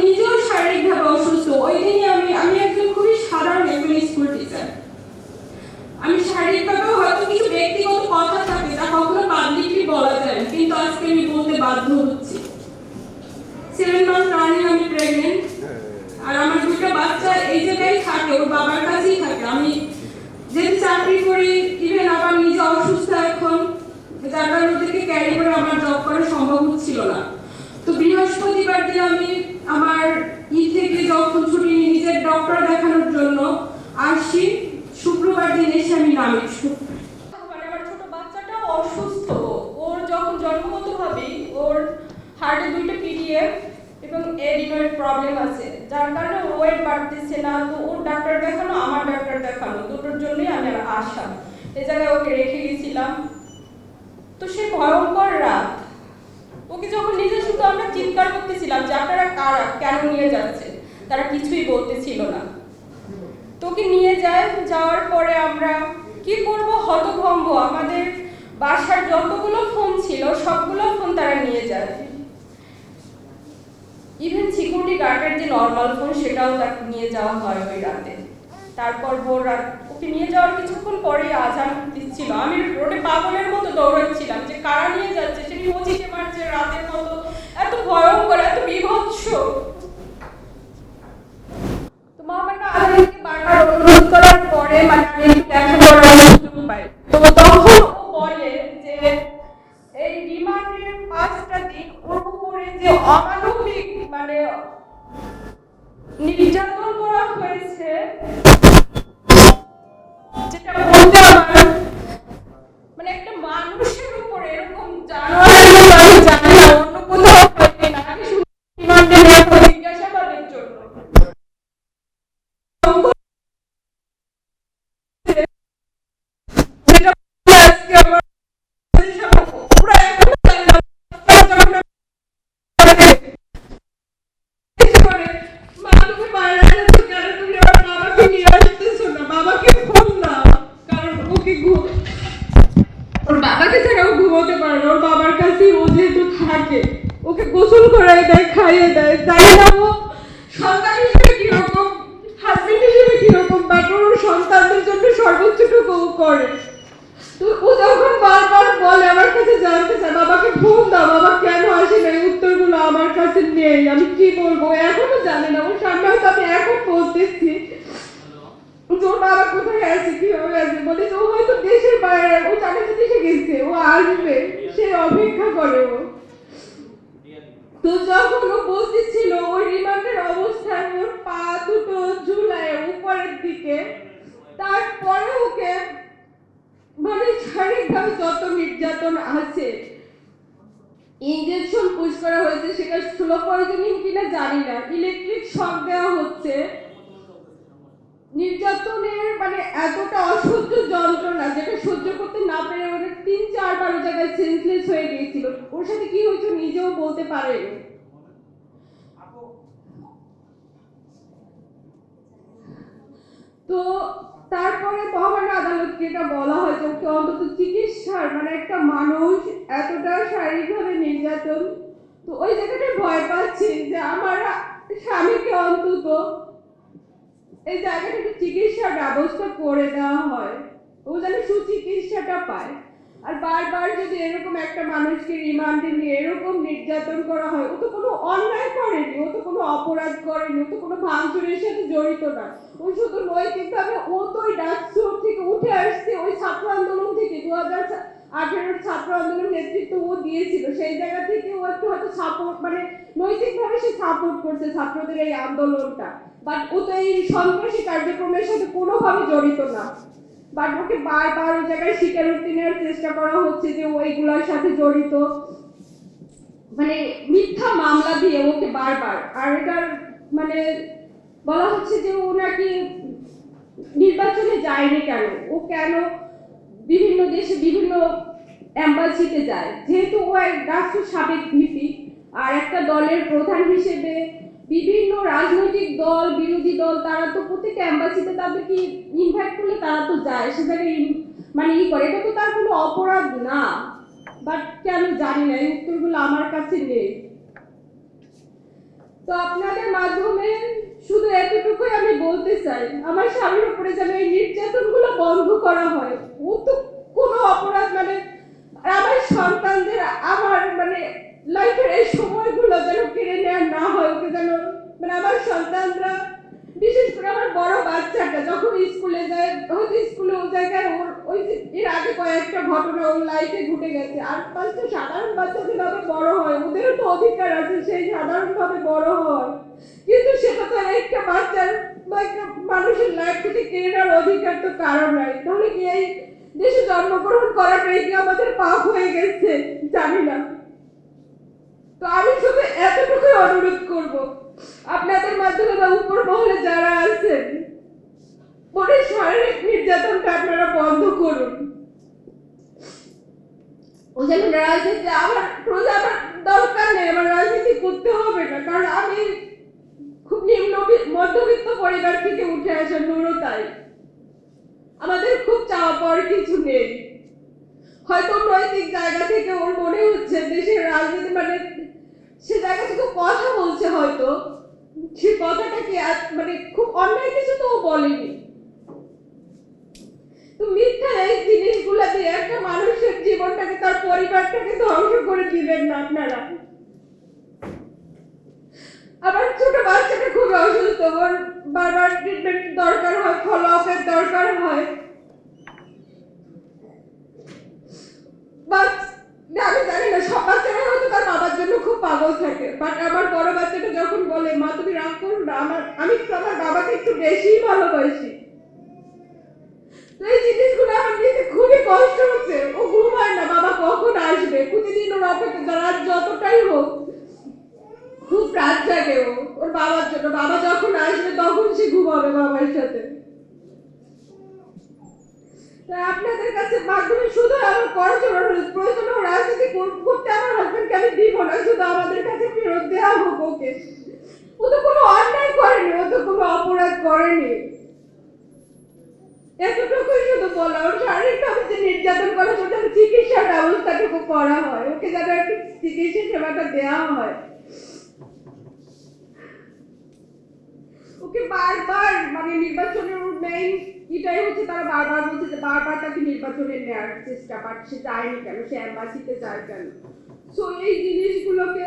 নিজেও শারীরিকভাবে অসুস্থ। ওই দিনই আমি আমি একজন খুবই সাধারণ একজন স্কুল টিচার আমি শারীরিকভাবেও হয়তো কিছু ব্যক্তিগত কথা থাকে, তা কখনো পাবলিকলি বলা যায় কিন্তু আজকে আমি বলতে বাধ্য হচ্ছি। সেভেন মান্থ রানিং আমি প্রেগনেন্ট আর আমার দুটো বাচ্চা এই জায়গায় থাকে, ওর বাবার কাছেই থাকে। আমি যেহেতু চাকরি করি ইভেন আবার নিজে অসুস্থ এখন, যার কারণে ওদেরকে ক্যারি করে আমার জব করা সম্ভব হচ্ছিল না। তো বৃহস্পতিবার দিন আমি আমার ই থেকে যখন ছুটি নিয়ে নিজের ডক্টর দেখানোর জন্য আসি, শুক্রবার দিন এসে আমি নামি মানে অসুস্থ। ওর যখন ওর হার্টে দুইটা পিডিএফ এবং এডিনয়েড প্রবলেম আছে। যার কারণে ওয়েট বাড়তেছে না, তো ওর ডাক্তার দেখানো, আমার ডাক্তার দেখানো, দুটোর জন্যই আমি আসা। এই জায়গায় ওকে রেখে গেছিলাম। তো সে ভয়ঙ্কর রাত। ওকে যখন নিজে শুধু আমরা চিৎকার করতেছিলাম যে আপনারা কারা কেন নিয়ে যাচ্ছে? তারা কিছুই বলতে ছিল না। তোকে নিয়ে যায়, যাওয়ার পরে আমরা কি করব? হতভম্ব। আমাদের বাসার যতগুলো ফোন ছিল, সবগুলো ফোন তারা নিয়ে যায়। ইভেন সিকিউরিটি গার্ডের যে নর্মাল ফোন সেটাও তাকে নিয়ে যাওয়া হয় ওই রাতে। তারপর ভোর রাত ওকে নিয়ে যাওয়ার কিছুক্ষণ পরেই আজান দিচ্ছিল। আমি রোডে পাগলের মতো দৌড়াচ্ছিলাম। যে কারা নিয়ে যাচ্ছে, সে পঁচিশে মার্চের রাতের মতো এত ভয়ঙ্কর, এত বিভৎস। তো মা আমাকে আজানকে বারবার অনুরোধ করার পরে মানে আমি সর্বোচ্চটুকু ও যখন বারবার বলে আমার কাছে জানতে চায়, বাবাকে ফোন দাও, বাবা কেন আসে না উত্তরগুলো আমার কাছে নেই। আমি কি বলব? এখনও জানে না। ওর সামনে হয়তো আমি এখন যে ওর বাবা কোথায় আছে? কীভাবে আছে? বলে ও হয়তো দেশের বাইরে। ও জানে যে দেশে গেছে। ও আসবে। সে অপেক্ষা করে ও। তো যখন ও বসেছিল ওই রিমান্ডের অবস্থায় ওর পা দুটো ঝুলায় উপরের দিকে। তারপরে ওকে মানে শারীরিকভাবে যত নির্যাতন আছে ইনজেকশন পুশ করা হয়েছে, সেটা স্লো পয়জনিং কিনা জানি না। ইলেকট্রিক শক দেওয়া হচ্ছে। নির্যাতনের মানে এতটা অসহ্য যন্ত্রণা যেটা সহ্য করতে না পেরে মানে তিন চারবার ওই জায়গায় সেন্সলেস হয়ে গিয়েছিল। ওর সাথে কি হয়েছে নিজেও বলতে পারেনি। তো তারপরে মহামান্য আদালতকে এটা বলা হয় যে অন্তত চিকিৎসার মানে একটা মানুষ এতটা শারীরিকভাবে নির্যাতন, তো ওই জায়গাটা ভয় পাচ্ছি যে আমার স্বামীকে অন্তত এই জায়গাটা চিকিৎসার ব্যবস্থা করে দেওয়া হয়, ও যেন সুচিকিৎসাটা পায়। আর বারবার যদি এরকম একটা মানুষকে রিমান্ডে নিয়ে এরকম নির্যাতন করা হয়, ও তো কোনো অন্যায় করেনি, ও তো কোনো অপরাধ করেনি, ও তো কোনো ভাঙচুরের সাথে জড়িত না। ও শুধু নৈতিকভাবে ও তো ওই ডাকসুর থেকে উঠে আসছে, ওই ছাত্র আন্দোলন থেকে দু হাজার আঠেরোর ছাত্র আন্দোলন নেতৃত্ব ও দিয়েছিল, সেই জায়গা থেকে ও একটু হয়তো সাপোর্ট মানে নৈতিকভাবে সে সাপোর্ট করছে ছাত্রদের এই আন্দোলনটা। বাট ও তো এই সন্ত্রাসী কার্যক্রমের সাথে কোনোভাবে জড়িত না। বাট ওকে বারবার ওই জায়গায় স্বীকারোক্তি নেওয়ার চেষ্টা করা হচ্ছে যে ও এইগুলোর সাথে জড়িত। মানে মিথ্যা মামলা দিয়ে ওকে বারবার। আর এটার মানে বলা হচ্ছে যে ও নাকি নির্বাচনে যায়নি কেন? ও কেন বিভিন্ন দেশে বিভিন্ন অ্যাম্বাসিতে যায়? যেহেতু ও এক রাষ্ট্র সাবেক ভিপি আর একটা দলের প্রধান হিসেবে বিভিন্ন রাজনৈতিক দল, বিরোধী দল, তারা তো প্রত্যেক অ্যাম্বাসিতে তাদেরকে ইনভাইট করলে তারা তো যায়, সে মানে ই করে। এটা তো তার কোনো অপরাধ না। বাট কেন জানি না, এই উত্তরগুলো আমার কাছে নেই। তো আপনাদের মাধ্যমে শুধু এতটুকুই আমি বলতে চাই। আমার স্বামীর উপরে যেন এই নির্যাতনগুলো বন্ধ করা হয়, ও তো কোনো অপরাধ মানে আমার সন্তানদের আমার মানে লাইফের এই সময়গুলো যেন কেড়ে নেওয়া না হয়, ওকে যেন মানে আমার সন্তানরা বিশেষ করে আমার বড় বাচ্চাটা, যখন স্কুলে যায়, হয়তো স্কুলে ও জায়গায় ওর ওই যে এর আগে কয়েকটা ঘটনা ওর লাইফে ঘটে গেছে। আর পাঁচটা সাধারণ বাচ্চা যেভাবে বড় হয়, ওদেরও তো অধিকার আছে, সেই সাধারণভাবে বড় হয়। কিন্তু সেটা তো একটা বাচ্চার বা একটা মানুষের লাইফ থেকে কেনার অধিকার তো কারণ নাই। তাহলে কি এই দেশে জন্মগ্রহণ করাটাই কি আমাদের পাপ হয়ে গেছে? জানি না। তো আমি শুধু এতটুকুই অনুরোধ করব। আপনাদের মাধ্যমে বা উপর মহলে যারা আছেন, মনে শারীরিক নির্যাতনটা আপনারা বন্ধ করুন। ও রাজনীতি আমার প্রজা আমার দরকার নেই আমার রাজনীতি করতে হবে না। কারণ আমি খুব নিম্ন মধ্যবিত্ত পরিবার থেকে উঠে আসা নুরো তাই। আমাদের খুব চাওয়া কিছু নেই। হয়তো নৈতিক জায়গা থেকে ওর মনে হচ্ছে দেশের রাজনীতি মানে সে জায়গা থেকে কথা বলছে হয়তো। সে কথাটা কি মানে খুব অন্যায় কিছু তো বলেনি। তো মিথ্যা এই দিয়ে একটা মানুষের জীবনটাকে তার পরিবারটাকে ধ্বংস করে দিবেন না আপনারা। আবার ছোট বাচ্চাটা খুব অসুস্থ, ওর বারবার ট্রিটমেন্ট দরকার হয় ফলো দরকার হয়। আমি জানি না সব বাচ্চারা হয়তো তার বাবার জন্য খুব পাগল থাকে। বাট আমার বড় বাচ্চাটা যখন বলে, মা, তুমি রাগ করো না, আমার, আমি তো আমার বাবাকে একটু বেশিই ভালোবাসি। এই জিনিসগুলো আমার নিতে খুবই কষ্ট হচ্ছে। ও ঘুমায় না, বাবা কখন আসবে? প্রতিদিন ওর অপেক্ষা রাত যতটাই হোক, খুব রাত জাগে ও, ওর বাবার জন্য। বাবা যখন আসবে, তখন সে ঘুমাবে বাবার সাথে। আপনাদের কাছে মাধ্যমে শুধু আমার অনুরোধ প্রয়োজন রাজনীতি করতে আমার হাজবেন্ডকে আমি দিব না, শুধু আমাদের কাছে ফেরত দেওয়া হোক ওকে। ও তো কোনো অন্যায় করেনি, ও তো কোনো অপরাধ করেনি। এতটুকুই শুধু বলা, ওর শারীরিকভাবে যে নির্যাতন করা ওটার চিকিৎসার ব্যবস্থাটুকু করা হয়, ওকে যেন একটু চিকিৎসা সেবাটা দেওয়া হয়। ওকে বারবার মানে নির্বাচনের মেইন এটাই হচ্ছে তারা বারবার বলছে যে বারবার তাকে নির্বাচনে নেওয়ার চেষ্টা বাট সে যায়নি কেন? সে অ্যাম্বাসিতে যায় কেন? সো এই জিনিসগুলোকে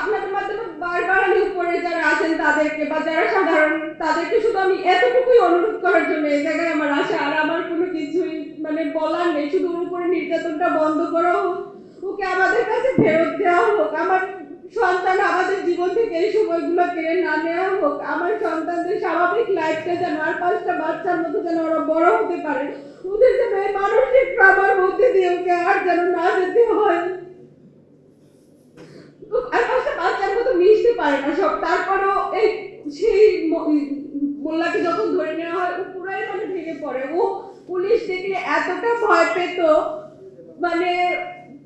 আপনাদের মাধ্যমে বারবার আমি উপরে যারা আছেন তাদেরকে বা যারা সাধারণ, তাদেরকে শুধু আমি এতটুকুই অনুরোধ করার জন্য এই জায়গায় আমার আশা আর আমার কোনো কিছুই মানে বলার নেই। শুধু নির্যাতনটা বন্ধ করা। হোক ওকে আমাদের কাছে ফেরত দেওয়া হোক। আমার সন্তান আমাদের জীবন থেকে এই সময়গুলো কেড়ে না নেওয়া হোক। আমার সন্তানদের স্বাভাবিক লাইফটা যেন আর পাঁচটা বাচ্চার মতো যেন ওরা বড় হতে পারে। ওদের যেন এই মানসিক ট্রমার মধ্যে দিয়ে ওকে আর যেন না যেতে হয়। বাচ্চার মতো মিশতে পারে না সব। তারপরেও এই সেই মোল্লাকে যখন ধরে নেওয়া হয়, ও পুরাই মানে ভেঙে পড়ে। ও পুলিশ দেখলে এতটা ভয় পেত মানে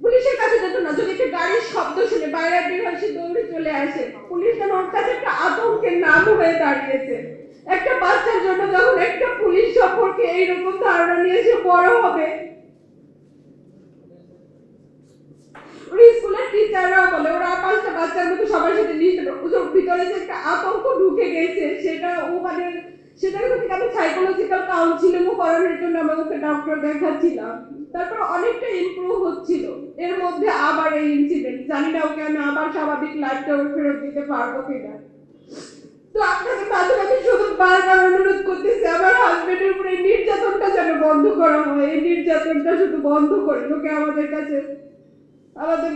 পুলিশের কাছে যেত না, যদি একটা গাড়ির শব্দ শুনে বাইরে বের হয়, সে দৌড়ে চলে আসে। পুলিশ যেন ওর কাছে একটা আতঙ্কের নাম হয়ে দাঁড়িয়েছে। একটা বাচ্চার জন্য যখন একটা পুলিশ সম্পর্কে এইরকম ধারণা নিয়ে সে বড় হবে স্কুলের টিচাররাও বলে, ওরা পাঁচটা বাচ্চার মতো সবার সাথে পারে ওর ভিতরে যে একটা আতঙ্ক ঢুকে গেছে, সেটা ও মানে সেটা থেকে আমি সাইকোলজিক্যাল কাউন্সিলিংও করানোর জন্য আমি ওকে ডক্টর দেখাচ্ছিলাম। তারপর অনেকটা ইমপ্রুভ হচ্ছিল। এর মধ্যে আবার এই ইনসিডেন্ট জানি না ওকে আমি আবার স্বাভাবিক লাইফটা ফেরত দিতে পারব কিনা। তো আপনাদের মাধ্যমে আমি শুধু বারবার অনুরোধ করতেছি, আমার হাজবেন্ডের উপরে নির্যাতনটা যেন বন্ধ করা হয়। এই নির্যাতনটা শুধু বন্ধ করে ওকে আমাদের কাছে, আমাদের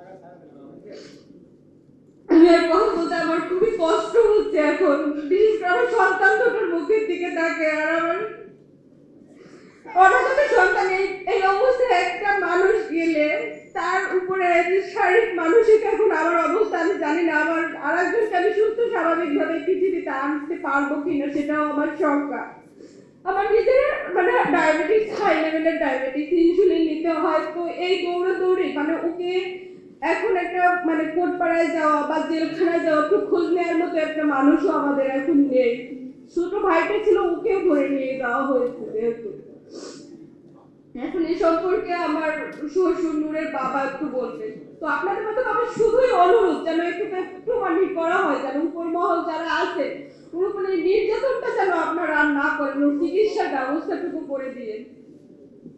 আর কথা বলতে আমার খুবই কষ্ট হচ্ছে এখন। বিশেষ করে আমার সন্তান দুটোর মুখের দিকে তাকে আর আমার অনাগত সন্তান, এই অবস্থায় একটা মানুষ গেলে তার উপরে শারীরিক মানসিক এখন আমার অবস্থা, আমি জানি না আমার আর একজনকে আমি সুস্থ স্বাভাবিকভাবে পৃথিবীতে আনতে পারব কিনা সেটাও আমার শঙ্কা। আমার নিজের মানে ডায়াবেটিস হাই লেভেলের ডায়াবেটিস ইনসুলিন নিতে হয়, তো এই দৌড়াদৌড়ি মানে ওকে এখন একটা মানে কোটপাড়ায় যাওয়া বা জেলখানায় যাওয়া একটু খোঁজ নেওয়ার মতো একটা মানুষও আমাদের এখন নেই। ছোট ভাইটা ছিল ওকে ধরে নিয়ে যাওয়া হয়েছে যেহেতু। এখন এই সম্পর্কে আমার শ্বশুর নূরের বাবা একটু বলবেন তো আপনাদের মতো আমার শুধুই অনুরোধ যেন একটু একটু মানে করা হয়, যেন উপর মহল যারা আছে পুরোপুরি নির্যাতনটা যেন আপনারা না করেন চিকিৎসার ব্যবস্থাটুকু করে দিয়ে